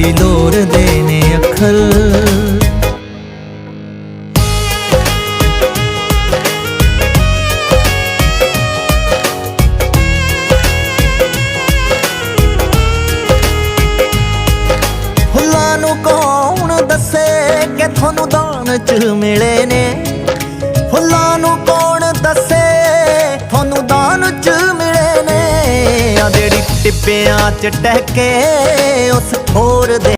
ਬੜੀ ਲੋੜ ਨੇ ਅੱਖਰ। ਫੁੱਲਾਂ ਨੂੰ ਕੌਣ ਦੱਸੇ ਕਿ ਤੁਹਾਨੂੰ ਦਾਨ ਚ ਮਿਲੇ ਨੇ? ਫੁੱਲਾਂ ਨੂੰ ਕੌਣ ਮਿਲੇ ਚ ਟਹਿਕੇ ਉਸ ਖੋਰ ਦੇ